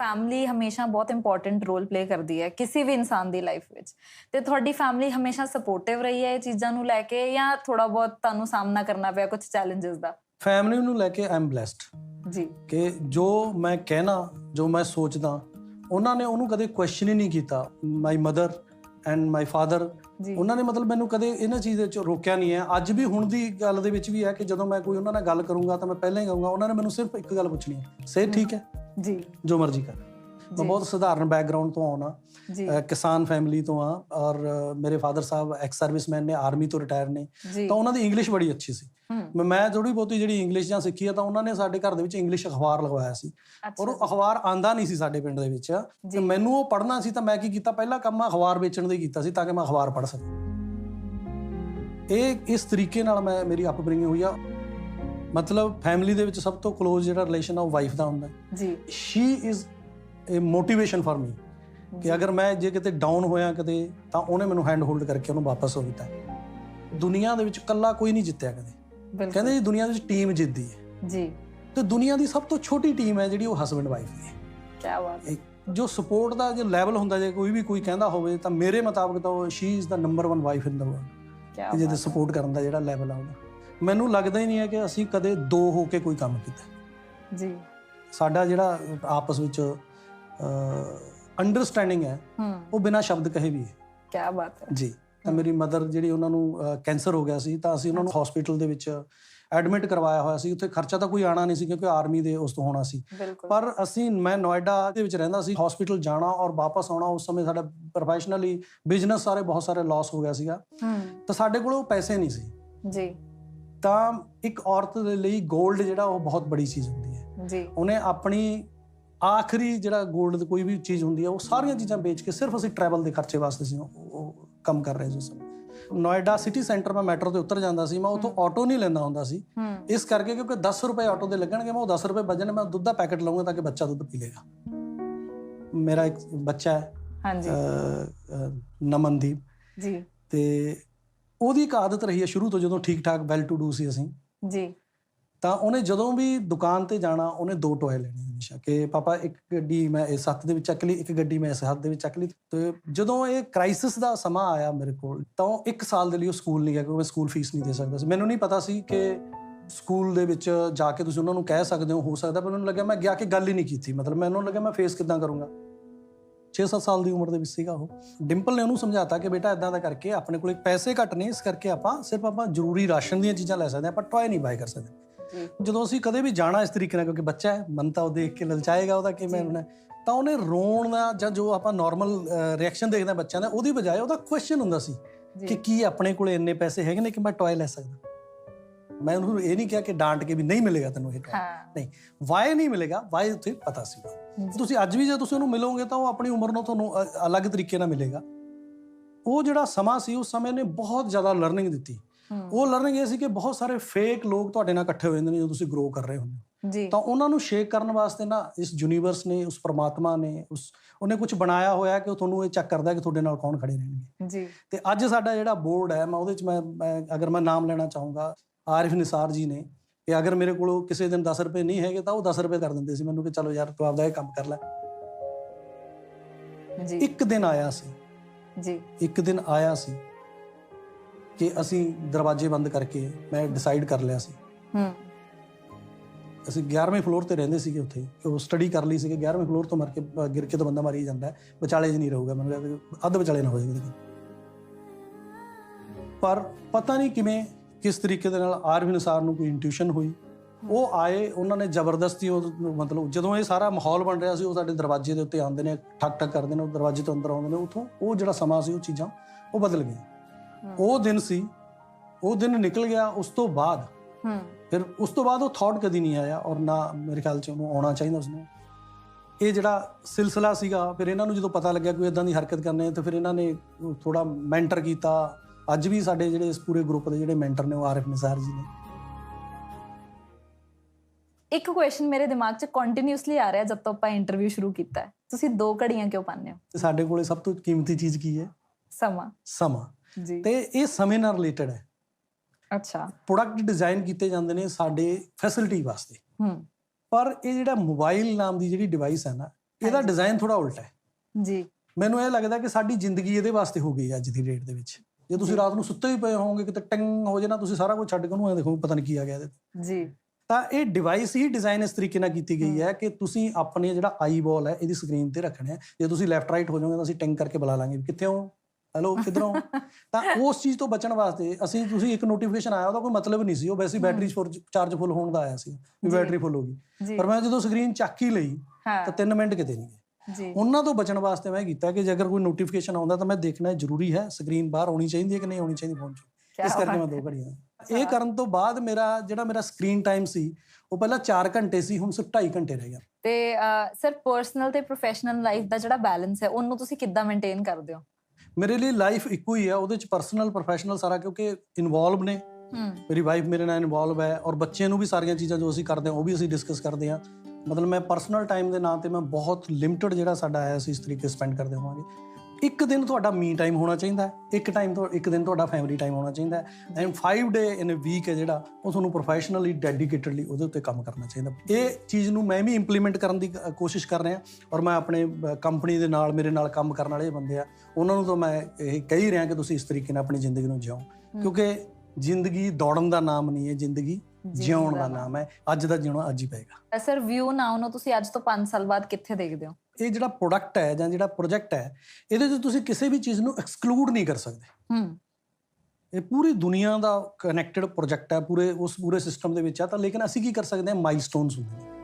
Family ਹਮੇਸ਼ਾ ਬਹੁਤ important role play ਕਰਦੀ ਹੈ ਕਿਸੇ ਵੀ ਇਨਸਾਨ ਦੀ ਲਾਈਫ ਵਿੱਚ। ਤੇ ਤੁਹਾਡੀ ਫੈਮਿਲੀ ਹਮੇਸ਼ਾ ਸਪੋਰਟਿਵ ਰਹੀ ਹੈ ਇਹ ਚੀਜ਼ਾਂ ਨੂੰ ਲੈ ਕੇ ਜਾਂ ਥੋੜਾ ਬਹੁਤ ਤੁਹਾਨੂੰ ਸਾਹਮਣਾ ਕਰਨਾ ਪਿਆ ਕੁਝ ਚੈਲੰਜਸ ਦਾ? ਫੈਮਿਲੀ ਨੂੰ ਲੈ ਕੇ ਆਮ ਬlesed ਜੀ। ਕਿ ਜੋ ਮੈਂ ਕਹਿਣਾ ਜੋ ਮੈਂ ਸੋਚਦਾ ਉਹਨਾਂ ਨੇ ਉਹਨੂੰ ਕਦੇ ਕੁਐਸਚਨ ਹੀ ਨਹੀਂ ਕੀਤਾ। My mother and my father ਉਹਨਾਂ ਨੇ ਮਤਲਬ ਮੈਨੂੰ ਕਦੇ ਇਹਨਾਂ ਚੀਜ਼ ਵਿੱਚ ਰੋਕਿਆ ਨਹੀਂ ਹੈ। ਅੱਜ ਵੀ ਹੁਣ ਦੀ ਗੱਲ ਦੇ ਵਿੱਚ ਵੀ ਹੈ ਕਿ ਜਦੋਂ ਮੈਂ ਕੋਈ ਉਹਨਾਂ ਨਾਲ ਗੱਲ ਕਰੂੰਗਾ ਤਾਂ ਮੈਂ ਪਹਿਲਾਂ ਹੀ ਕਹੂੰਗਾ ਉਹਨਾਂ ਨੇ ਮੈਨੂੰ ਸਿਰਫ ਇੱਕ ਗੱਲ ਪੁੱਛਣੀ ਹੈ। ਸੇ ਠੀਕ ਹੈ? ਜੀ। ਜੋ ਮਰਜ਼ੀ ਕਰ। ਮੈਂ ਬਹੁਤ ਸਧਾਰਨ ਬੈਕਗ੍ਰਾਉਂਡ ਤੋਂ ਆਉਣਾ। ਜੀ। ਕਿਸਾਨ ਫੈਮਿਲੀ ਤੋਂ ਆ ਔਰ ਮੇਰੇ ਫਾਦਰ ਸਾਹਿਬ ਐਕਸ ਸਰਵਿਸਮੈਨ ਨੇ ਆਰਮੀ ਤੋਂ ਰਿਟਾਇਰ ਨੇ। ਤਾਂ ਉਹਨਾਂ ਦੀ ਇੰਗਲਿਸ਼ ਬੜੀ ਅੱਛੀ ਸੀ। ਮੈਂ- ਥੋੜੀ ਬਹੁਤੀ ਜਿਹੜੀ ਇੰਗਲਿਸ਼ ਜਾਂ ਸਿੱਖੀ ਆ ਤਾਂ ਉਹਨਾਂ ਨੇ ਸਾਡੇ ਘਰ ਦੇ ਵਿੱਚ ਇੰਗਲਿਸ਼ ਅਖਬਾਰ ਲਗਵਾਇਆ ਸੀ। ਔਰ ਉਹ ਅਖਬਾਰ ਆਂਦਾ ਨਹੀਂ ਸੀ ਸਾਡੇ ਪਿੰਡ ਦੇ ਵਿੱਚ। ਤੇ। ਮੈਨੂੰ ਉਹ ਪੜ੍ਹਨਾ ਸੀ ਤਾਂ ਮੈਂ ਕੀ ਕੀਤਾ? ਪਹਿਲਾ ਕੰਮ ਅਖਬਾਰ ਵੇਚਣ ਦਾ ਕੀਤਾ ਸੀ ਤਾਂ ਕਿ ਮੈਂ ਅਖਬਾਰ ਪੜ੍ਹ ਸਕਾਂ। ਇਹ ਇਸ ਤਰੀਕੇ ਨਾਲ ਮੈਂ ਮੇਰੀ ਅਪਬ੍ਰਿੰਗਿੰਗ ਹੋਈ ਆ। ਮਤਲਬ ਫੈਮਿਲੀ ਦੇ ਵਿੱਚ ਸਭ ਤੋਂ ਕਲੋਜ਼ ਜਿਹੜਾ ਰਿਲੇਸ਼ਨ ਆ ਉਹ ਵਾਈਫ ਦਾ ਹੁੰਦਾ ਜੀ। She is a motivation for me ਕਿ ਅਗਰ ਮੈਂ ਜੇ ਕਿਤੇ ਡਾਊਨ ਹੋਇਆ ਕਦੇ ਤਾਂ ਉਹਨੇ ਮੈਨੂੰ ਹੈਂਡ ਹੋਲਡ ਕਰਕੇ ਉਹਨੂੰ ਵਾਪਸ ਹੋ ਦਿੱਤਾ। ਦੁਨੀਆ ਦੇ ਵਿੱਚ ਕੱਲਾ ਕੋਈ ਨਹੀਂ ਜਿੱਤਿਆ ਕਦੇ। ਕਹਿੰਦੇ ਜੀ ਦੁਨੀਆ ਦੇ ਵਿੱਚ ਟੀਮ ਜਿੱਤਦੀ ਹੈ। ਜੀ। ਤੇ ਦੁਨੀਆ ਦੀ ਸਭ ਤੋਂ ਛੋਟੀ ਟੀਮ ਹੈ ਜਿਹੜੀ ਉਹ ਹਸਬੰਡ ਵਾਈਫ ਦੀ ਹੈ। ਕੀ ਬਾਤ ਹੈ। ਜੋ ਸਪੋਰਟ ਦਾ ਜੋ ਲੈਵਲ ਹੁੰਦਾ ਜੇ ਕੋਈ ਵੀ ਕੋਈ ਕਹਿੰਦਾ ਹੋਵੇ ਤਾਂ ਮੇਰੇ ਮੁਤਾਬਕ ਤਾਂ ਉਹ she is the number 1 wife in the world ਕੀ ਬਾਤ ਹੈ। ਜਿਹਦੇ ਸਪੋਰਟ ਕਰਨ ਦਾ ਜਿਹੜਾ ਲੈਵਲ ਆ ਉਹਦਾ। ਮੈਨੂੰ ਲੱਗਦਾ ਹੀ ਨਹੀਂ ਹੈ ਕਿ ਅਸੀਂ ਕਦੇ ਦੋ ਹੋ ਕੇ ਕੋਈ ਕੰਮ ਕੀਤਾ। ਜੀ। ਸਾਡਾ ਜਿਹੜਾ ਆਪਸ ਵਿੱਚ ਅੰਡਰਸਟੈਂਡਿੰਗ ਹੈ ਉਹ ਬਿਨਾਂ ਸ਼ਬਦ ਕਹੇ ਵੀ ਹੈ। ਕੀ ਬਾਤ ਹੈ। ਜੀ। ਤਾਂ ਮੇਰੀ ਮਦਰ ਜਿਹੜੀ ਉਹਨਾਂ ਨੂੰ ਕੈਂਸਰ ਹੋ ਗਿਆ ਸੀ ਤਾਂ ਅਸੀਂ ਉਹਨਾਂ ਨੂੰ ਹਸਪੀਟਲ ਦੇ ਵਿੱਚ ਐਡਮਿਟ ਕਰਵਾਇਆ ਹੋਇਆ ਸੀ। ਉੱਥੇ ਖਰਚਾ ਤਾਂ ਕੋਈ ਆਣਾ ਨਹੀਂ ਸੀ ਕਿਉਂਕਿ ਆਰਮੀ ਦੇ ਉਸ ਤੋਂ ਹੋਣਾ ਸੀ। ਪਰ ਅਸੀਂ ਮੈਂ ਨੋਇਡਾ ਦੇ ਵਿੱਚ ਰਹਿੰਦਾ ਸੀ ਹਸਪੀਟਲ ਜਾਣਾ ਔਰ ਵਾਪਸ ਆਉਣਾ ਉਸ ਸਮੇਂ ਸਾਡਾ ਪ੍ਰੋਫੈਸ਼ਨਲੀ ਬਿਜ਼ਨਸ ਸਾਰੇ ਬਹੁਤ ਸਾਰੇ ਲਾਸ ਹੋ ਗਿਆ ਸੀਗਾ। ਹੂੰ। ਤਾਂ ਸਾਡੇ ਕੋਲ ਉਹ ਪੈਸੇ ਨਹੀਂ ਸੀ। ਜੀ। ਤਾਂ ਇੱਕ ਔਰਤ ਦੇ ਲਈ 골ਡ ਜਿਹੜਾ ਉਹ ਬਹੁਤ ਬੜੀ ਚੀਜ਼ ਹੁੰਦੀ ਹੈ। ਜੀ। ਉਹਨੇ ਆਪਣੀ ਆਖਰੀ ਜਿਹੜਾ 골ਡ ਕੋਈ ਵੀ ਚੀਜ਼ ਹੁੰਦੀ ਹੈ ਉਹ ਸਾਰੀਆਂ ਚੀਜ਼ਾਂ ਵੇਚ ਕੇ ਸਿਰਫ ਅਸੀਂ ਟਰੈਵਲ ਦੇ ਖਰਚੇ ਵਾਸਤੇ ਸੀ ਉਹ ਕੰਮ ਕਰ ਰਹੇ ਸੀ ਉਸ ਨੋਇਡਾ ਸਿਟੀ ਸੈਂਟਰ ਮੈਂ ਮੈਟਰੋ ਤੇ ਉਤਰ ਜਾਂਦਾ ਸੀ ਮੈਂ ਉੱਥੋਂ ਆਟੋ ਨਹੀਂ ਲੈਂਦਾ ਹੁੰਦਾ ਸੀ। ਇਸ ਕਰਕੇ ਕਿਉਂਕਿ 10 ਰੁਪਏ ਆਟੋ ਦੇ ਲੱਗਣਗੇ ਮੈਂ ਉਹ 10 ਰੁਪਏ ਬਚਣੇ ਮੈਂ ਦੁੱਧ ਦਾ ਪੈਕੇਟ ਲਵਾਂਗਾ ਤਾਂ ਕਿ ਬੱਚਾ ਦੁੱਧ ਪੀ ਲੇਗਾ ਮੇਰਾ ਇੱਕ ਬੱਚਾ ਹੈ ਹਾਂਜੀ। ਨਮਨਦੀਪ। ਜੀ। ਤੇ ਉਹਦੀ ਇੱਕ ਆਦਤ ਰਹੀ ਹੈ ਸ਼ੁਰੂ ਤੋਂ ਜਦੋਂ ਠੀਕ ਠਾਕ ਵੈਲ ਟੂ ਡੂ ਸੀ ਅਸੀਂ। ਜੀ। ਤਾਂ ਉਹਨੇ ਜਦੋਂ ਵੀ ਦੁਕਾਨ ਤੇ ਜਾਣਾ ਉਹਨੇ ਦੋ ਟੋਏ ਲੈਣੇ ਹਮੇਸ਼ਾ ਕਿ ਪਾਪਾ ਇੱਕ ਗੱਡੀ ਮੈਂ ਇਸ ਹੱਥ ਦੇ ਵਿੱਚ ਚੱਕ ਲਈ ਇੱਕ ਗੱਡੀ ਮੈਂ ਇਸ ਹੱਥ ਦੇ ਵਿੱਚ ਚੱਕ ਲਈ ਤੇ ਜਦੋਂ ਇਹ ਕ੍ਰਾਈਸਿਸ ਦਾ ਸਮਾਂ ਆਇਆ ਮੇਰੇ ਕੋਲ ਤਾਂ ਉਹ ਇੱਕ ਸਾਲ ਦੇ ਲਈ ਉਹ ਸਕੂਲ ਨਹੀਂ ਗਿਆ ਕਿਉਂਕਿ ਮੈਂ ਸਕੂਲ ਫੀਸ ਨਹੀਂ ਦੇ ਸਕਦਾ ਸੀ। ਮੈਨੂੰ ਨਹੀਂ ਪਤਾ ਸੀ ਕਿ ਸਕੂਲ ਦੇ ਵਿੱਚ ਜਾ ਕੇ ਤੁਸੀਂ ਉਹਨਾਂ ਨੂੰ ਕਹਿ ਸਕਦੇ ਹੋ ਹੋ ਸਕਦਾ ਪਰ ਮੈਨੂੰ ਲੱਗਿਆ ਮੈਂ ਗਿਆ ਕਿ ਗੱਲ ਹੀ ਨਹੀਂ ਕੀਤੀ। ਮਤਲਬ ਮੈਨੂੰ ਲੱਗਿਆ ਮੈਂ ਫੇਸ ਕਿੱਦਾਂ ਕਰੂੰਗਾ। 6-7 ਸਾਲ ਦੀ ਉਮਰ ਦੇ ਵਿੱਚ ਸੀਗਾ ਉਹ। ਡਿੰਪਲ ਨੇ ਉਹਨੂੰ ਸਮਝਾਤਾ ਕਿ ਬੇਟਾ ਇਦਾਂ ਦਾ ਕਰਕੇ ਆਪਣੇ ਕੋਲ ਪੈਸੇ ਘੱਟ ਨੇ ਇਸ ਕਰਕੇ ਆਪਾਂ ਸਿਰਫ ਆਪਾਂ ਜ਼ਰੂਰੀ ਰਾਸ਼ਨ ਦੀਆਂ ਚੀਜ਼ਾਂ ਲੈ ਸਕਦੇ ਆਪਾਂ ਟੌਏ ਨਹੀਂ ਬਾਏ ਕਰ ਸਕਦੇ। ਜਦੋਂ ਅਸੀਂ ਕਦੇ ਵੀ ਜਾਣਾ ਇਸ ਤਰੀਕੇ ਨਾਲ ਕਿਉਂਕਿ ਬੱਚਾ ਹੈ ਮਨ ਤਾਂ ਉਹ ਦੇਖ ਕੇ ਲਲਚਾਏਗਾ ਉਹਦਾ ਕਿ ਮੈਂ ਹੁਣ ਤਾਂ ਉਹਨੇ ਰੋਣ ਦਾ ਜਾਂ ਜੋ ਆਪਾਂ ਨਾਰਮਲ ਰਿਐਕਸ਼ਨ ਦੇਖਦੇ ਬੱਚਿਆਂ ਦਾ ਉਹਦੀ ਬਜਾਏ ਉਹਦਾ ਕੁਐਸਚਨ ਹੁੰਦਾ ਸੀ ਕਿ ਕੀ ਆਪਣੇ ਕੋਲੇ ਇੰਨੇ ਪੈਸੇ ਹੈਗੇ ਨੇ ਕਿ ਮੈਂ ਟੌਏ ਲੈ ਸਕਦਾ। ਮੈਂ ਉਹਨੂੰ ਇਹ ਨਹੀਂ ਕਿਹਾ ਕਿ ਡਾਂਟ ਕੇ ਵੀ ਨਹੀਂ ਮਿਲੇਗਾ ਤੈਨੂੰ ਇਹ। ਹਾਂ। ਨਹੀਂ ਵਾਈ ਨਹੀਂ ਮਿਲੇਗਾ ਵਾਈ ਉੱਥੇ ਪਤਾ ਜੀ। ਤੁਸੀਂ ਅੱਜ ਵੀ ਜੇ ਤੁਸੀਂ ਉਹਨੂੰ ਮਿਲੋਗੇ ਤਾਂ ਉਹ ਆਪਣੀ ਉਮਰ ਨਾਲ ਤੁਹਾਨੂੰ ਅਲੱਗ ਤਰੀਕੇ ਨਾਲ ਮਿਲੇਗਾ। ਉਹ ਜਿਹੜਾ ਸਮਾਂ ਸੀ ਉਸ ਸਮੇਂ ਨੇ ਬਹੁਤ ਜ਼ਿਆਦਾ ਲਰਨਿੰਗ ਦਿੱਤੀ। ਉਹ ਲਰਨਿੰਗ ਇਹ ਸੀ ਕਿ ਬਹੁਤ ਸਾਰੇ ਫੇਕ ਲੋਕ ਤੁਹਾਡੇ ਨਾਲ ਇਕੱਠੇ ਹੋ ਜਾਂਦੇ ਨੇ ਜਦੋਂ ਤੁਸੀਂ ਗਰੋ ਕਰ ਰਹੇ ਹੁੰਦੇ ਹੋ। ਤਾਂ ਉਹਨਾਂ ਨੂੰ ਸ਼ੇਕ ਕਰਨ ਵਾਸਤੇ ਨਾ ਇਸ ਯੂਨੀਵਰਸ ਨੇ ਉਸ ਪਰਮਾਤਮਾ ਨੇ ਉਸ ਉਹਨੇ ਕੁਝ ਬਣਾਇਆ ਹੋਇਆ ਕਿ ਉਹ ਤੁਹਾਨੂੰ ਇਹ ਚੈੱਕ ਕਰਦਾ ਕਿ ਤੁਹਾਡੇ ਨਾਲ ਕੌਣ ਖੜੇ ਰਹਿਣਗੇ। ਜੀ। ਤੇ ਅੱਜ ਸਾਡਾ ਜਿਹੜਾ ਬੋਰਡ ਹੈ ਮੈਂ ਉਹਦੇ ਚ ਮੈਂ ਮੈਂ- ਅਗਰ ਮੈਂ ਨਾਮ ਲੈਣਾ ਚਾਹੂੰਗਾ ਆਰਿਫ ਨਿਸਾਰ ਜੀ ਨੇ ਕਿ ਅਗਰ ਮੇਰੇ ਕੋਲ ਕਿਸੇ ਦਿਨ 10 ਰੁਪਏ ਨਹੀਂ ਹੈਗੇ ਤਾਂ ਉਹ 10 ਰੁਪਏ ਕਰ ਦਿੰਦੇ ਸੀ ਮੈਨੂੰ ਕਿ ਚਲੋ ਯਾਰ ਤੂੰ ਆਪਦਾ ਇਹ ਕੰਮ ਕਰ ਲੈ। ਜੀ। ਇੱਕ ਦਿਨ ਆਇਆ ਸੀ। ਜੀ। ਇੱਕ ਦਿਨ ਆਇਆ ਸੀ ਕਿ ਅਸੀਂ ਦਰਵਾਜ਼ੇ ਬੰਦ ਕਰਕੇ ਮੈਂ ਡਿਸਾਈਡ ਕਰ ਲਿਆ ਸੀ। ਹੂੰ। ਅਸੀਂ 11ਵੇਂ ਫਲੋਰ ਤੇ ਰਹਿੰਦੇ ਸੀਗੇ ਉੱਥੇ। ਉਹ ਸਟੱਡੀ ਕਰ ਲਈ ਸੀਗੇ। 11ਵੇਂ ਫਲੋਰ ਤੋਂ ਮਰ ਕੇ ਗਿਰ ਕੇ ਤਾਂ ਬੰਦਾ ਮਰ ਹੀ ਜਾਂਦਾ ਹੈ। ਵਿਚਾਲੇ 'ਚ ਨਹੀਂ ਰਹੂਗਾ ਮੈਨੂੰ ਲੱਗਦਾ ਅੱਧ ਵਿਚਾਲੇ ਨਾ ਹੋ ਜਾਵੇ ਪਰ ਪਤਾ ਨਹੀਂ ਕਿਵੇਂ ਕਿਸ ਤਰੀਕੇ ਦੇ ਨਾਲ ਆਰਵਿਨ ਸਾਰ ਨੂੰ ਕੋਈ ਇੰਟੂਸ਼ਨ ਹੋਈ? ਉਹ ਆਏ ਉਹਨਾਂ ਨੇ ਜ਼ਬਰਦਸਤੀ ਉਹ ਮਤਲਬ ਜਦੋਂ ਇਹ ਸਾਰਾ ਮਾਹੌਲ ਬਣ ਰਿਹਾ ਸੀ ਉਹ ਸਾਡੇ ਦਰਵਾਜ਼ੇ ਦੇ ਉੱਤੇ ਆਉਂਦੇ ਨੇ ਠੱਕ ਠੱਕ ਕਰਦੇ ਨੇ ਉਹ ਦਰਵਾਜ਼ੇ ਤੋਂ ਅੰਦਰ ਆਉਂਦੇ ਨੇ ਉਥੋਂ ਉਹ ਜਿਹੜਾ ਸਮਾਂ ਸੀ ਉਹ ਚੀਜ਼ਾਂ ਉਹ ਬਦਲ ਗਈਆਂ। ਉਹ ਦਿਨ ਸੀ ਉਹ ਦਿਨ ਨਿਕਲ ਗਿਆ ਉਸ ਤੋਂ ਬਾਅਦ ਹੂੰ। ਫਿਰ ਉਸ ਤੋਂ ਬਾਅਦ ਉਹ ਥਾਟ ਕਦੀ ਨਹੀਂ ਆਇਆ ਔਰ ਨਾ ਮੇਰੇ ਖਿਆਲ 'ਚ ਉਹਨੂੰ ਆਉਣਾ ਚਾਹੀਦਾ ਉਸਨੂੰ। ਇਹ ਜਿਹੜਾ ਸਿਲਸਿਲਾ ਸੀਗਾ ਫਿਰ ਇਹਨਾਂ ਨੂੰ ਜਦੋਂ ਪਤਾ ਲੱਗਿਆ ਕੋਈ ਇਦਾਂ ਦੀ ਹਰਕਤ ਕਰਨੇ ਤਾਂ ਫਿਰ ਇਹਨਾਂ ਨੇ ਥੋੜਾ ਮੈਂਟਰ ਕੀਤਾ ਅੱਜ ਵੀ ਸਾਡੇ ਜਿਹੜੇ ਇਸ ਪੂਰੇ ਗਰੁੱਪ ਦੇ ਜਿਹੜੇ ਮੈਂਟਰ ਨੇ ਉਹ ਆਰਿਫ ਨਿਸਾਰ ਜੀ ਨੇ। ਇੱਕ ਕੁਐਸਚਨ ਮੇਰੇ ਦਿਮਾਗ 'ਚ ਕੰਟੀਨਿਊਸਲੀ ਆ ਰਿਹਾ ਜਦ ਤੋਂ ਆਪਾਂ ਇੰਟਰਵਿਊ ਸ਼ੁਰੂ ਕੀਤਾ ਹੈ। ਤੁਸੀਂ ਦੋ ਘੜੀਆਂ ਕਿਉਂ ਪਾਉਂਦੇ ਹੋ? ਸਾਡੇ ਕੋਲੇ ਸਭ ਤੋਂ ਕੀਮਤੀ ਚੀਜ਼ ਕੀ ਹੈ? ਸਮਾਂ। ਸਮਾਂ। ਜੀ। ਤੇ ਇਹ ਸਮੇਂ ਨਾਲ ਰਿਲੇਟਡ ਹੈ। ਅੱਛਾ। ਪ੍ਰੋਡਕਟ ਡਿਜ਼ਾਈਨ ਕੀਤੇ ਜਾਂਦੇ ਨੇ ਸਾਡੇ ਫੈਸਿਲਿਟੀ ਵਾਸਤੇ। ਹੂੰ। ਪਰ ਇਹ ਜਿਹੜਾ ਮੋਬਾਈਲ ਨਾਮ ਦੀ ਜਿਹੜੀ ਡਿਵਾਈਸ ਹੈ ਨਾ ਇਹਦਾ। ਡਿਜ਼ਾਈਨ ਥੋੜਾ ਉਲਟਾ ਹੈ। ਜੀ। ਮੈਨੂੰ ਇਹ ਲੱਗਦਾ ਕਿ ਸਾਡੀ ਜ਼ਿੰਦਗੀ ਇਹਦੇ ਵਾਸਤੇ ਹੋ ਗਈ ਅੱਜ ਦੀ ਡੇਟ ਦੇ ਵਿੱਚ। ਜੇ ਤੁਸੀਂ। ਰਾਤ ਨੂੰ ਸੁੱਤੇ ਹੀ ਪਏ ਹੋਵੋਗੇ ਕਿਤੇ ਟੰਗ ਹੋ ਜੇ ਨਾ ਤੁਸੀਂ ਸਾਰਾ ਕੁਝ ਛੱਡ ਕੇ ਉਹਨੂੰ ਐ ਦੇਖੋ ਪਤਾ ਨਹੀਂ ਕੀ ਆ ਗਿਆ ਇਹਦੇ। ਜੀ। ਤਾਂ ਇਹ ਡਿਵਾਈਸ ਹੀ ਡਿਜ਼ਾਈਨ ਇਸ ਤਰੀਕੇ ਨਾਲ ਕੀਤੀ ਗਈ ਹੈ। ਕਿ ਤੁਸੀਂ ਆਪਣੇ ਜਿਹੜਾ ਆਈ ਬਾਲ ਹੈ ਇਹਦੀ ਸਕਰੀਨ ਤੇ ਰੱਖਣਾ ਹੈ। ਜੇ ਤੁਸੀਂ ਲੈਫਟ ਰਾਈਟ ਹੋ ਜਾਓਗੇ ਤਾਂ ਅਸੀਂ ਟਿੰਗ ਕਰਕੇ ਬੁਲਾ ਲਾਂਗੇ ਕਿੱਥੇ ਹੋ? ਹੈਲੋ ਕਿੱਧਰੋਂ ਤਾਂ ਉਸ ਚੀਜ਼ ਤੋਂ ਬਚਣ ਵਾਸਤੇ ਅਸੀਂ ਤੁਸੀਂ ਇੱਕ ਨੋਟੀਫਿਕੇਸ਼ਨ ਆਇਆ ਉਹਦਾ ਕੋਈ ਮਤਲਬ ਨਹੀਂ ਸੀ। ਉਹ ਵੈਸੇ ਬੈਟਰੀ ਚਾਰਜ ਫੁੱਲ ਹੋਣ ਦਾ ਆਇਆ ਸੀ ਵੀ। ਬੈਟਰੀ ਫੁੱਲ ਹੋ ਗਈ। ਪਰ ਮੈਂ ਜਦੋਂ ਸਕਰੀਨ ਚੱਕ ਹੀ ਲਈ ਤਾਂ 3 ਮਿੰਟ ਕਿਤੇ ਨਹੀਂ ਉਹਨਾਂ ਤੋਂ ਬਚਣ ਵਾਸਤੇ ਮੈਂ ਕੀਤਾ ਕਿ ਜੇ ਅਗਰ ਕੋਈ ਨੋਟੀਫਿਕੇਸ਼ਨ ਆਉਂਦਾ ਤਾਂ ਮੈਂ ਦੇਖਣਾ ਜ਼ਰੂਰੀ ਹੈ ਸਕਰੀਨ ਬਾਹਰ ਹੋਣੀ ਚਾਹੀਦੀ ਹੈ ਕਿ ਨਹੀਂ ਹੋਣੀ ਚਾਹੀਦੀ ਫੋਨ 'ਚ। ਇਸ ਕਰਕੇ ਮੈਂ ਦੋ। ਘੜੀਆਂ ਇਹ ਕਰਨ ਤੋਂ ਬਾਅਦ ਮੇਰਾ ਜਿਹੜਾ ਮੇਰਾ ਸਕਰੀਨ ਟਾਈਮ ਸੀ ਉਹ ਪਹਿਲਾਂ 4 ਘੰਟੇ ਸੀ ਹੁਣ ਸਿਰਫ 2.5 ਘੰਟੇ ਰਹਿ ਗਿਆ ਤੇ ਸਰ ਪਰਸਨਲ ਤੇ ਪ੍ਰੋਫੈਸ਼ਨਲ ਲਾਈਫ ਦਾ ਜਿਹੜਾ ਬੈਲੈਂਸ ਹੈ ਉਹਨੂੰ ਤੁਸੀਂ ਕਿੱਦਾਂ ਮੇਨਟੇਨ ਕਰਦੇ ਹੋ? ਮੇਰੇ ਲਈ ਲਾਈਫ ਇੱਕੋ ਹੀ ਹੈ ਉਹਦੇ ਚ ਪਰਸਨਲ ਪ੍ਰੋਫੈਸ਼ਨਲ ਸਾਰਾ ਕਿਉਂਕਿ ਇਨਵੋਲਵ ਨੇ। ਮੇਰੀ ਵਾਈਫ ਮੇਰੇ ਨਾਲ ਇਨਵੋਲਵ ਹੈ ਔਰ ਬੱਚੇ ਨੂੰ ਵੀ ਸਾਰੀਆਂ ਚੀਜ਼ਾਂ ਜੋ ਅਸੀਂ ਕਰਦੇ ਹਾਂ ਉਹ ਵੀ ਅਸੀਂ ਡਿਸਕਸ ਕਰਦੇ ਹਾਂ। ਮਤਲਬ ਮੈਂ ਪਰਸਨਲ ਟਾਈਮ ਦੇ ਨਾਂ ਤੇ ਮੈਂ ਬਹੁਤ ਲਿਮਟਿਡ ਜਿਹੜਾ ਸਾਡਾ ਹੈ ਅਸੀਂ ਇਸ ਤਰੀਕੇ ਸਪੈਂਡ ਕਰਦੇ ਹੋਵਾਂਗੇ। ਇੱਕ ਦਿਨ ਤੁਹਾਡਾ ਮੀ ਟਾਈਮ ਹੋਣਾ ਚਾਹੀਦਾ ਹੈ ਇੱਕ ਟਾਈਮ ਤੋਂ ਇੱਕ ਦਿਨ ਤੁਹਾਡਾ ਫੈਮਿਲੀ ਟਾਈਮ ਹੋਣਾ ਚਾਹੀਦਾ ਹੈ and 5 day in a week ਹੈ ਜਿਹੜਾ ਉਹ ਤੁਹਾਨੂੰ ਪ੍ਰੋਫੈਸ਼ਨਲੀ ਡੈਡੀਕੇਟਡਲੀ ਉਹਦੇ ਉੱਤੇ ਕੰਮ ਕਰਨਾ ਚਾਹੀਦਾ। ਇਹ ਚੀਜ਼ ਨੂੰ ਮੈਂ ਵੀ ਇੰਪਲੀਮੈਂਟ ਕਰਨ ਦੀ ਕੋਸ਼ਿਸ਼ ਕਰ ਰਿਹਾ ਔਰ ਮੈਂ ਆਪਣੇ ਕੰਪਨੀ ਦੇ ਨਾਲ ਮੇਰੇ ਨਾਲ ਕੰਮ ਕਰਨ ਵਾਲੇ ਬੰਦੇ ਆ ਉਹਨਾਂ ਨੂੰ ਤਾਂ ਮੈਂ ਇਹ ਕਹਿ ਰਿਹਾ ਕਿ ਤੁਸੀਂ ਇਸ ਤਰੀਕੇ ਨਾਲ ਆਪਣੀ ਜ਼ਿੰਦਗੀ ਨੂੰ ਜਿਓ। ਕਿਉਂਕਿ ਜ਼ਿੰਦਗੀ ਦੌੜਨ ਦਾ ਨਾਮ ਨਹੀਂ ਹੈ ਜ਼ਿੰਦਗੀ ਜਿਉਣ ਦਾ ਨਾਮ ਹੈ ਅੱਜ ਦਾ ਜਿਉਣਾ ਅੱਜ ਹੀ ਪਏਗਾ ਸਰ ਵਿਊ ਨਾਓ ਨੂੰ ਤੁਸੀਂ ਅੱਜ ਤੋਂ 5 ਸਾਲ ਬਾਅਦ ਕਿੱਥੇ ਦੇਖਦੇ ਹੋ? ਇਹ ਜਿਹੜਾ ਪ੍ਰੋਡਕਟ ਹੈ ਜਾਂ ਜਿਹੜਾ ਪ੍ਰੋਜੈਕਟ ਹੈ ਇਹਦੇ 'ਚ ਤੁਸੀਂ ਕਿਸੇ ਵੀ ਚੀਜ਼ ਨੂੰ ਐਕਸਕਲੂਡ ਨਹੀਂ ਕਰ ਸਕਦੇ। ਹੂੰ। ਇਹ ਪੂਰੀ ਦੁਨੀਆ ਦਾ ਕਨੈਕਟਡ ਪ੍ਰੋਜੈਕਟ ਹੈ ਪੂਰੇ ਉਸ ਪੂਰੇ ਸਿਸਟਮ ਦੇ ਵਿੱਚ ਆ ਤਾਂ ਲੇਕਿਨ ਅਸੀਂ ਕੀ ਕਰ ਸਕਦੇ ਹਾਂ? ਮਾਈਲਸਟੋਨਸ ਹੁੰਦੇ ਨੇ।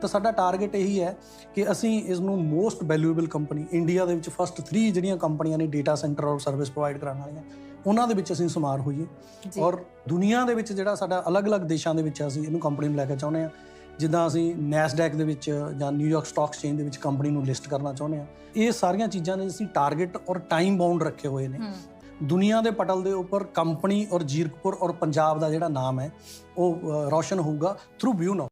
ਤਾਂ ਸਾਡਾ ਟਾਰਗੇਟ ਇਹੀ ਹੈ ਕਿ ਅਸੀਂ ਇਸ ਨੂੰ ਮੋਸਟ ਵੈਲਿਊਏਬਲ ਕੰਪਨੀ ਇੰਡੀਆ ਦੇ ਵਿੱਚ ਫਸਟ 3 ਜਿਹੜੀਆਂ ਕੰਪਨੀਆਂ ਨੇ ਡਾਟਾ ਸੈਂਟਰ ਔਰ ਸਰਵਿਸ ਪ੍ਰੋਵਾਈਡ ਕਰਾਉਣ ਵਾਲੀਆਂ ਉਹਨਾਂ ਦੇ ਵਿੱਚ ਅਸੀਂ ਸ਼ੁਮਾਰ ਹੋਈਏ। ਔਰ ਦੁਨੀਆ ਦੇ ਵਿੱਚ ਜਿਹੜਾ ਸਾਡਾ ਅਲੱਗ-ਅਲੱਗ ਦੇਸ਼ਾਂ ਦੇ ਵਿੱਚ ਅਸੀਂ ਇਹਨੂੰ ਕੰਪਨੀ ਨੂੰ ਲੈ ਕੇ ਚਾਹੁੰਦੇ ਹਾਂ। ਜਿੱਦਾਂ ਅਸੀਂ ਨੈਸਡੈਕ ਦੇ ਵਿੱਚ ਜਾਂ ਨਿਊਯਾਰਕ ਸਟਾਕ ਐਕਸਚੇਂਜ ਦੇ ਵਿੱਚ ਕੰਪਨੀ ਨੂੰ ਲਿਸਟ ਕਰਨਾ ਚਾਹੁੰਦੇ ਹਾਂ। ਇਹ ਸਾਰੀਆਂ ਚੀਜ਼ਾਂ ਦੇ ਅਸੀਂ ਟਾਰਗੇਟ ਔਰ ਟਾਈਮ ਬਾਉਂਡ ਰੱਖੇ ਹੋਏ ਨੇ। ਦੁਨੀਆ ਦੇ ਪਟਲ ਦੇ ਉੱਪਰ ਕੰਪਨੀ ਔਰ ਜੀਰਕਪੁਰ ਔਰ ਪੰਜਾਬ ਦਾ ਜਿਹੜਾ ਨਾਮ ਹੈ ਉਹ ਰੌਸ਼ਨ ਹੋਊਗਾ ਥਰੂ ਵਿਊ ਨਾਓ